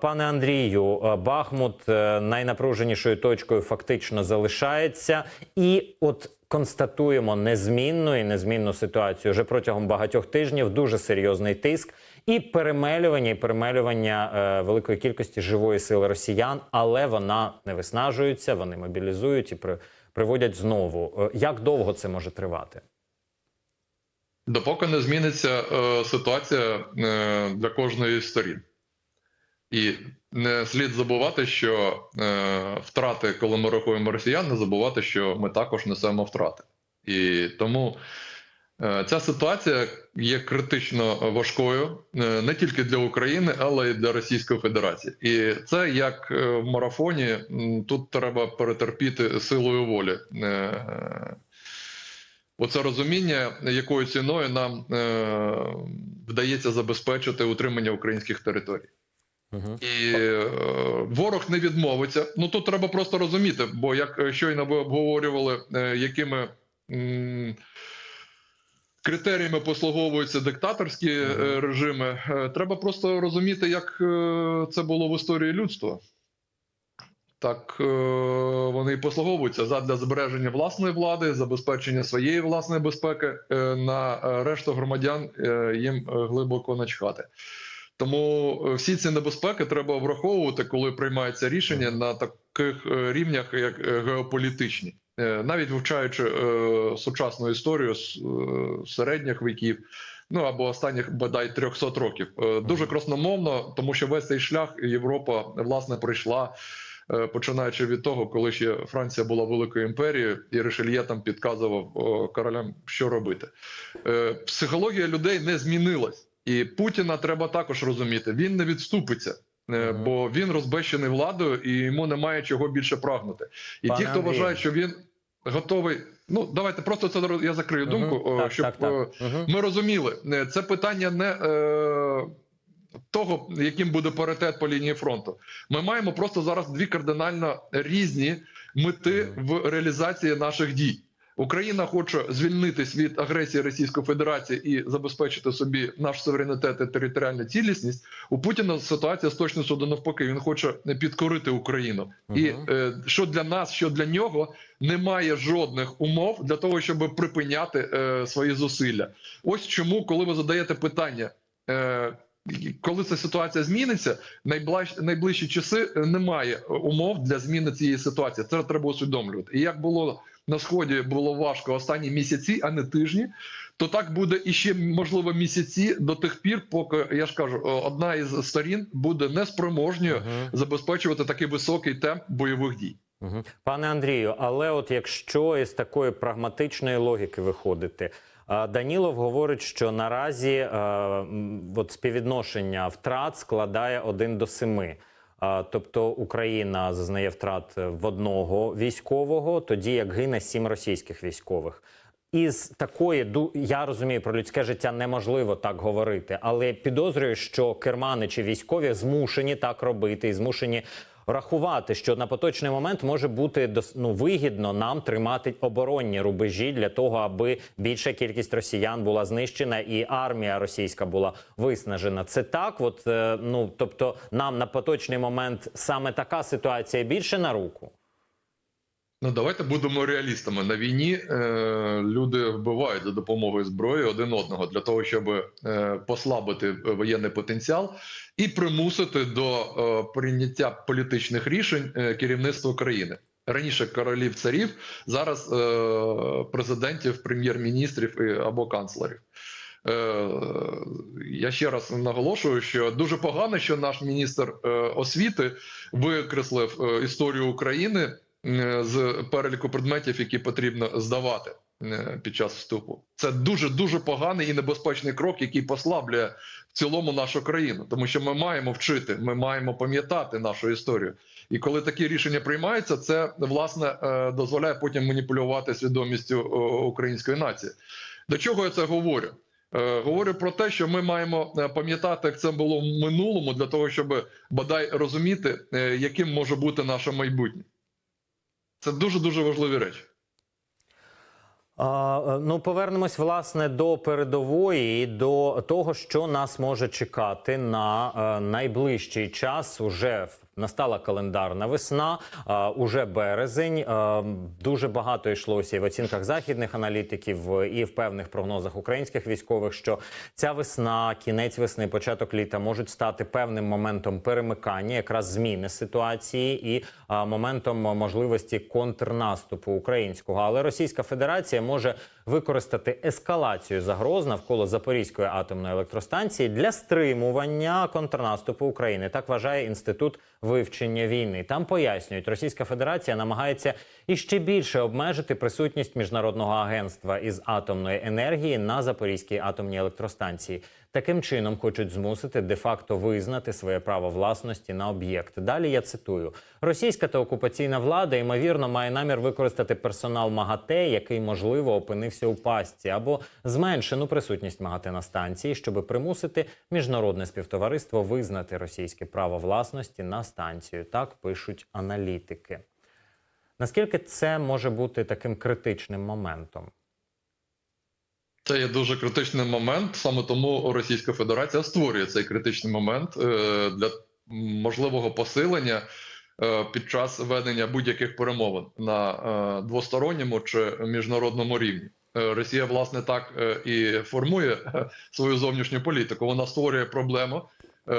Пане Андрію, е, Бахмут е, найнапруженішою точкою фактично залишається, і от констатуємо незмінну і незмінну ситуацію вже протягом багатьох тижнів. Дуже серйозний тиск і перемелювання, і перемелювання е, великої кількості живої сили росіян, але вона не виснажується, вони мобілізують і приводять знову. Як довго це може тривати? Допоки не зміниться е, ситуація е, для кожної з сторін. І не слід забувати, що е, втрати, коли ми рахуємо росіян, не забувати, що ми також несемо втрати. І тому е, ця ситуація є критично важкою е, не тільки для України, але й для Російської Федерації. І це як е, в марафоні, тут треба перетерпіти силою волі. Е, Оце розуміння, якою ціною нам е, вдається забезпечити утримання українських територій. Угу. І е, ворог не відмовиться. Ну тут треба просто розуміти, бо як е, щойно ви обговорювали, е, якими м, критеріями послуговуються диктаторські е, режими, е, треба просто розуміти, як е, це було в історії людства. Так е, вони і послуговуються задля збереження власної влади, забезпечення своєї власної безпеки. Е, на решту громадян е, їм глибоко начхати. Тому е, всі ці небезпеки треба враховувати, коли приймаються рішення на таких е, рівнях, як е, геополітичні, навіть вивчаючи е, сучасну історію з е, середніх віків. Ну або останніх бодай 300 років. Е, Дуже красномовно, тому що весь цей шлях Європа власне пройшла, е, починаючи від того, коли ще Франція була великою імперією, і Ришельє там підказував королям, що робити. Психологія людей не змінилась. І Путіна треба також розуміти. Він не відступиться, е, бо він розбещений владою і йому немає чого більше прагнути. І Пане ті, хто вважає, що він готовий. Ну давайте просто це я закрию думку, Так, щоб так, так. ми розуміли, е, це питання не е, того, яким буде паритет по лінії фронту. Ми маємо просто зараз дві кардинально різні мети в реалізації наших дій. Україна хоче звільнитись від агресії Російської Федерації і забезпечити собі наш суверенітет і територіальну цілісність. У Путіна ситуація з точністю до навпаки. Він хоче підкорити Україну. І е, що для нас, що для нього, немає жодних умов для того, щоб припиняти е, свої зусилля. Ось чому, коли ви задаєте питання. Е, коли ця ситуація зміниться, найближ, найближчі часи немає умов для зміни цієї ситуації. Це треба усвідомлювати. І як було на сході було важко останні місяці, а не тижні, то так буде і ще можливо місяці до тих пір, поки я ж кажу, одна із сторін буде неспроможною Мгм. забезпечувати такий високий темп бойових дій. Мгм. Пане Андрію, але от якщо із такої прагматичної логіки виходити, Данілов говорить, що наразі от співвідношення втрат складає 1 до 7. Тобто Україна зазнає втрат в одного військового, тоді як гине сім російських військових. Із такої я розумію, про людське життя неможливо так говорити, але підозрюю, що керманичі військові змушені так робити і змушені рахувати, що на поточний момент може бути ну, вигідно нам тримати оборонні рубежі для того, аби більша кількість росіян була знищена і армія російська була виснажена. Це так, от е, ну тобто, нам на поточний момент саме така ситуація більше на руку. Ну давайте будемо реалістами. На війні е, люди вбивають за допомогою зброї один одного для того, щоб е, послабити воєнний потенціал і примусити до е, прийняття політичних рішень е, керівництва країни. Раніше королів царів, зараз е, президентів, прем'єр-міністрів або канцлерів. Е, я ще раз наголошую, що дуже погано, що наш міністр е, освіти викреслив е, історію України з переліку предметів, які потрібно здавати е, під час вступу. Це дуже дуже поганий і небезпечний крок, який послаблює в цілому нашу країну, тому що ми маємо вчити, ми маємо пам'ятати нашу історію. І коли такі рішення приймаються, це власне е, дозволяє потім маніпулювати свідомістю е, української нації. До чого я це говорю? Е, Говорю про те, що ми маємо е, пам'ятати, як це було в минулому, для того, щоб бодай розуміти, е, яким може бути наше майбутнє. Це дуже дуже важливі речі. Е, ну, повернемось власне до передової до того, що нас може чекати на е, найближчий час. Уже настала календарна весна, е, уже березень. Е, дуже багато йшлося і в оцінках західних аналітиків, і в певних прогнозах українських військових, що ця весна, кінець весни, початок літа можуть стати певним моментом перемикання, якраз зміни ситуації і а, моментом можливості контрнаступу українського. Але Російська Федерація може використати ескалацію загроз навколо Запорізької атомної електростанції для стримування контрнаступу України. Так вважає інститут вивчення війни. Там пояснюють, Російська Федерація намагається іще більше обмежити присутність міжнародного агентства із атомної енергії на Запорізькій атомній електростанції. Таким чином хочуть змусити де-факто визнати своє право власності на об'єкт. Далі я цитую: російська та окупаційна влада ймовірно має намір використати персонал МАГАТЕ, який можливо опинився у пастці, або зменшену присутність МАГАТЕ на станції, щоб примусити міжнародне співтовариство визнати російське право власності на станцію. Так пишуть аналітики. Наскільки це може бути таким критичним моментом? Це є дуже критичний момент. Саме тому Російська Федерація створює цей критичний момент е, для можливого посилення е, під час ведення будь-яких перемовин на е, двосторонньому чи міжнародному рівні. Росія, власне, так і формує свою зовнішню політику. Вона створює проблему,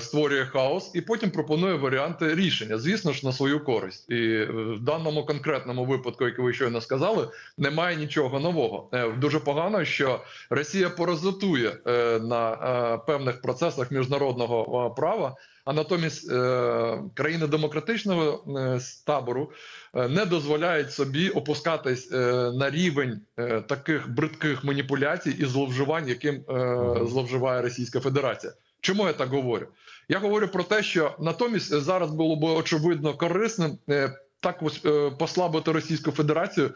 створює хаос і потім пропонує варіанти рішення, звісно ж, на свою користь. І е, в даному конкретному випадку, який ви щойно сказали, немає нічого нового. Е, Дуже погано, що Росія паразитує е, на е, певних процесах міжнародного е, права. А натомість е, країни демократичного е, табору е, не дозволяють собі опускатись е, на рівень е, таких бридких маніпуляцій і зловживань, яким е, зловживає Російська Федерація. Чому я так говорю? Я говорю про те, що натомість е, зараз було б очевидно корисним е, так е, послабити Російську Федерацію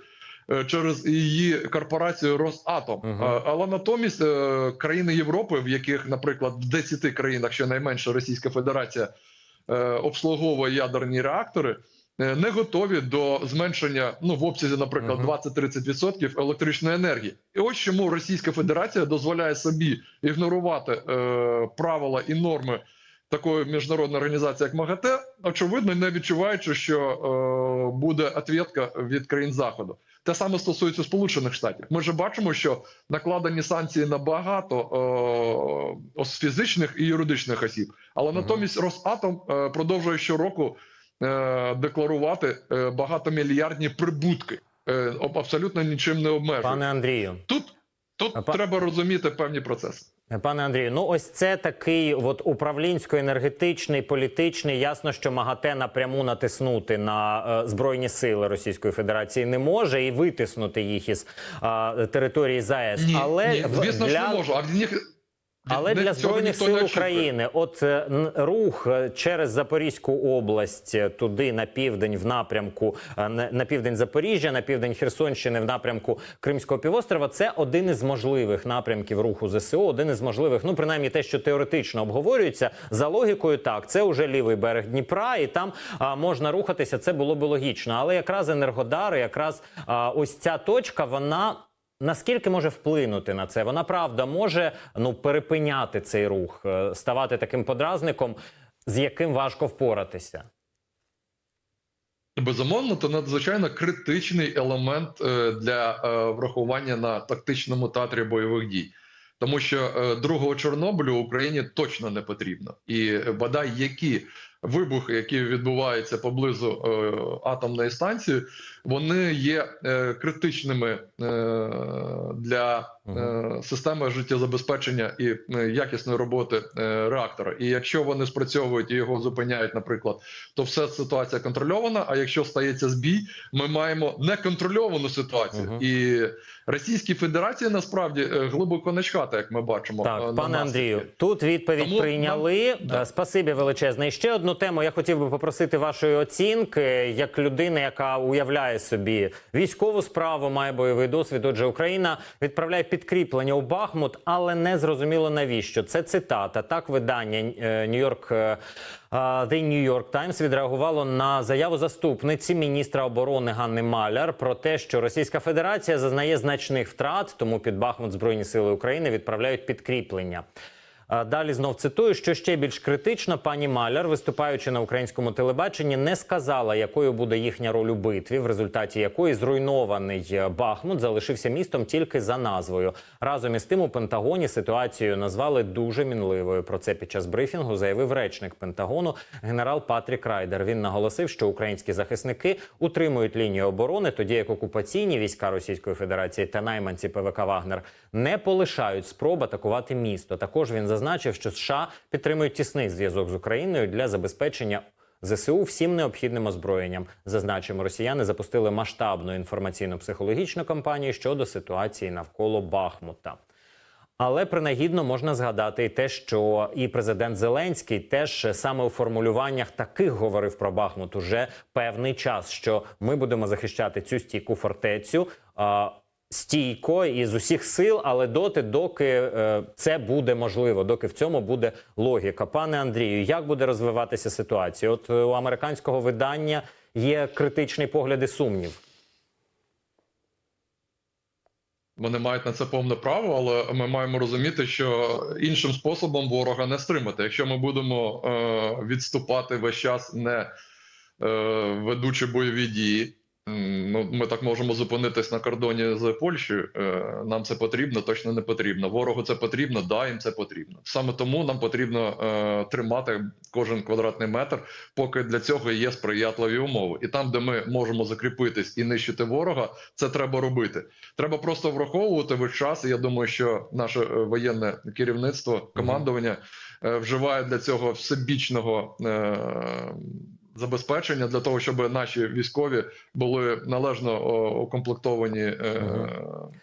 через її корпорацію Росатом. А- Але натомість країни Європи, в яких, наприклад, в 10 країнах щонайменше Російська Федерація обслуговує ядерні реактори. Е, Не готові до зменшення ну в обсязі, наприклад, Мгм. 20-30% електричної енергії, і ось чому Російська Федерація дозволяє собі ігнорувати е, правила і норми такої міжнародної організації, як МАГАТЕ, очевидно, не відчуваючи, що е, буде відповідка від країн заходу. Те саме стосується Сполучених Штатів. Ми вже бачимо, що накладені санкції на багато е, фізичних і юридичних осіб, але натомість Росатом е, продовжує щороку декларувати е, багатомільярдні прибутки, е, абсолютно нічим не обмежує. Пане Андрію. Тут, тут А треба розуміти певні процеси. Пане Андрію, ну ось це такий от управлінсько-енергетичний, політичний. Ясно, що МАГАТЕ напряму натиснути на е, збройні сили Російської Федерації не може і витиснути їх із е, території ЗАЕС. Ні, але ні, звісно для... не можу. А в них Але для збройних сил. України, от е, рух е, через Запорізьку область е, туди на південь, в напрямку на на південь Запоріжжя, на південь Херсонщини, в напрямку Кримського півострова, це один із можливих напрямків руху ЗСУ. Один із можливих, ну принаймні те, що теоретично обговорюється за логікою. Так, це вже лівий берег Дніпра, і там а, можна рухатися. Це було би логічно. Але якраз енергодари, якраз а, ось ця точка, вона. Наскільки може вплинути на це? Вона правда може ну перепиняти цей рух, е, ставати таким подразником, з яким важко впоратися. Безумовно, це надзвичайно критичний елемент е, для е, врахування на тактичному театрі бойових дій. Тому що другого Чорнобилю Україні точно не потрібно. І бодай які вибухи, які відбуваються поблизу е, атомної станції, вони є е, критичними е, для системи життєзабезпечення і е, якісної роботи е, реактора. І якщо вони спрацьовують і його зупиняють, наприклад, то все ситуація контрольована. А якщо стається збій, ми маємо неконтрольовану ситуацію. Мгм. І Російській Федерації насправді е, глибоко начхати, як ми бачимо. е, Так, на пане наслідки. Андрію, тут відповідь Тому прийняли. нам- да. Е, Спасибі величезне. І ще одну одну тему я хотів би попросити вашої оцінки, як людина, яка уявляє собі військову справу, має бойовий досвід. Отже, Україна відправляє підкріплення у Бахмут, але не зрозуміло навіщо. Це цитата. Так, видання Нью-Йорк The New York Times відреагувало на заяву заступниці міністра оборони Ганни Маляр про те, що Російська Федерація зазнає значних втрат, тому під Бахмут Збройні сили України відправляють підкріплення. Далі знов цитую, що ще більш критично, пані Маляр, виступаючи на українському телебаченні, не сказала, якою буде їхня роль у битві, в результаті якої зруйнований Бахмут залишився містом тільки за назвою. Разом із тим у Пентагоні ситуацію назвали дуже мінливою. Про це під час брифінгу заявив речник Пентагону генерал Патрік Райдер. Він наголосив, що українські захисники утримують лінію оборони, тоді як окупаційні війська Російської Федерації та найманці ПВК Вагнер не полишають спроб атакувати місто. Також він зазначив, що США підтримують тісний зв'язок з Україною для забезпечення. ЗСУ всім необхідним озброєнням. Зазначимо, росіяни запустили масштабну інформаційно-психологічну кампанію щодо ситуації навколо Бахмута. Але принагідно можна згадати і те, що і президент Зеленський теж саме у формулюваннях таких говорив про Бахмут уже певний час, що ми будемо захищати цю стійку фортецю. Стійко і з усіх сил, але доти, доки е, це буде можливо, доки в цьому буде логіка. Пане Андрію, як буде розвиватися ситуація? От е, у американського видання є критичний погляд і сумнів. Вони мають на це повне право, але ми маємо розуміти, що іншим способом ворога не стримати. Якщо ми будемо е, відступати весь час, не е, ведучи бойові дії, ми так можемо зупинитись на кордоні з Польщею. Е, нам це потрібно, точно не потрібно. Ворогу це потрібно, да, їм це потрібно. Саме тому нам потрібно е, тримати кожен квадратний метр, поки для цього є сприятливі умови. І там, де ми можемо закріпитись і нищити ворога, це треба робити. Треба просто враховувати весь час. І я думаю, що наше е, воєнне керівництво, командування вживає для цього всебічного забезпечення для того, щоб наші військові були належно укомплектовані е,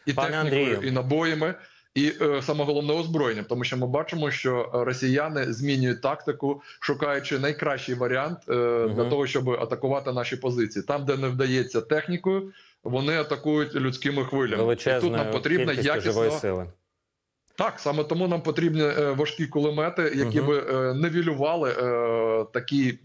і технікою, і набоями. І е, саме головне озброєнням, тому що ми бачимо, що росіяни змінюють тактику, шукаючи найкращий варіант е, для того, щоб атакувати наші позиції. Там, де не вдається технікою, вони атакують людськими хвилями. І тут нам живої якісно сили. Так, саме тому нам потрібні е, важкі кулемети, які Мгм. би е, нивелювали е, такий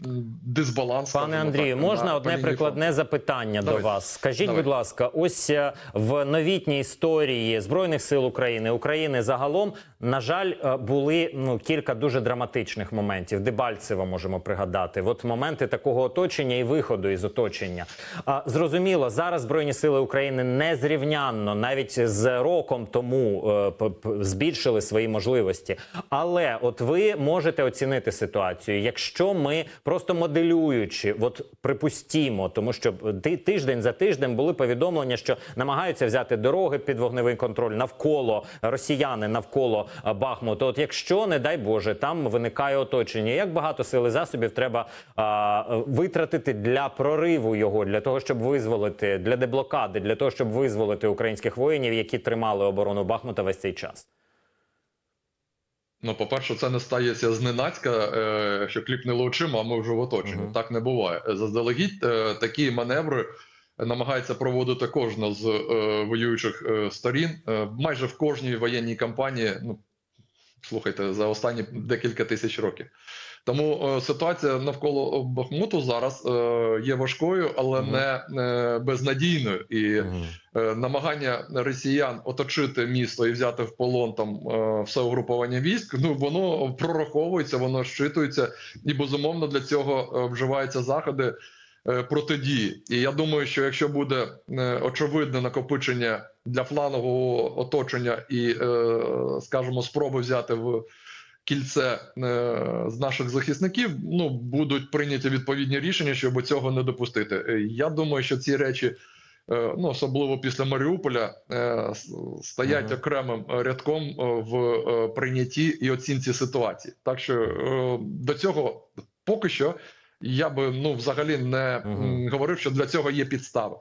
дисбаланс. Пане Андрію, так, можна на- одне прикладне запитання до вас. Скажіть, Давайте. будь ласка, ось в новітній історії збройних сил України України загалом, на жаль, були ну кілька дуже драматичних моментів. Дебальцево можемо пригадати. От моменти такого оточення і виходу із оточення. А зрозуміло, зараз збройні сили України незрівнянно, навіть з роком тому п- збільшили свої можливості. Але от ви можете оцінити ситуацію, якщо ми просто моделюючи, от припустімо, тому що ти- тиждень за тиждень були повідомлення, що намагаються взяти дороги під вогневий контроль навколо росіяни, навколо а, Бахмуту. От якщо, не дай Боже, там виникає оточення, як багато сил і засобів треба а, витратити для прориву його, для того, щоб визволити для деблокади, для того, щоб визволити українських воїнів, які тримали оборону Бахмута весь цей час. Ну, по-перше, це не стається зненацька, е, що кліпнули очима, а ми вже в оточенні. Мгм. Так не буває. Заздалегідь е, такі маневри намагається проводити кожна з е, воюючих сторін. Майже в кожній воєнній кампанії, ну слухайте, за останні декілька тисяч років. Тому е, ситуація навколо Бахмуту зараз е, є важкою, але Мгм. не е, безнадійною. І е, намагання росіян оточити місто і взяти в полон там е, все угруповання військ. Ну воно прораховується, воно щитується, і безумовно для цього е, вживаються заходи е, протидії. І я думаю, що якщо буде е, очевидне накопичення для флангового оточення і, е, скажімо, спроби взяти в кільце е, з наших захисників, ну будуть прийняті відповідні рішення, щоб цього не допустити. Е, Я думаю, що ці речі. е, Ну, особливо після Маріуполя, стоять Мгм. окремим рядком в прийнятті і оцінці ситуації. Так що до цього поки що я би ну взагалі не м, говорив, що для цього є підстави.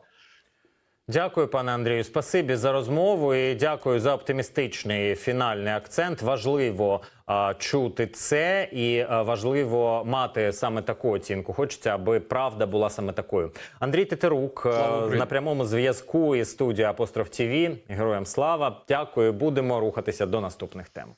Дякую, пане Андрію. Спасибі за розмову і дякую за оптимістичний фінальний акцент. Важливо а, чути це і а, важливо мати саме таку оцінку. Хочеться, аби правда була саме такою. Андрій Тетерук на прямому зв'язку із студією Апостроф ТІВІ. Героям слава. Дякую. Будемо рухатися до наступних тем.